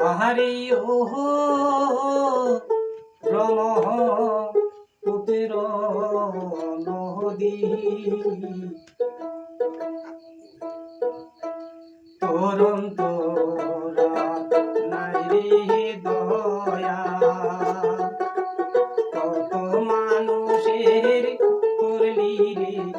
আহারে ওহ ব্রহ্ম পুত্র নদী। তরন্ত নাই রে দয়া। কত মানুষের করলি রে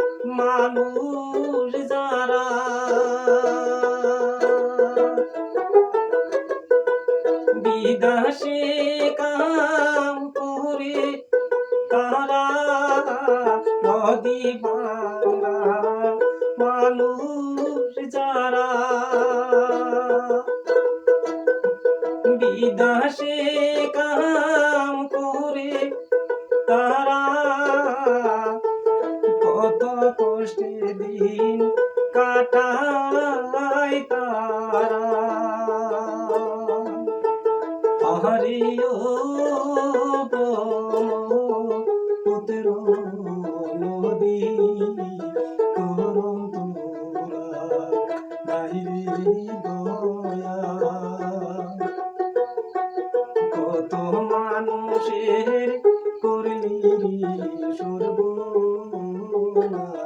মানুষ যারা বিদেশে কাম করে তারা নদী ভাঙ্গা মানুষ যারা বিদেশে কাম করে তারা কষ্টে দিন কাটায় তারা। হরিও পুত্র কত মানুষের করলি সর্বনাশা।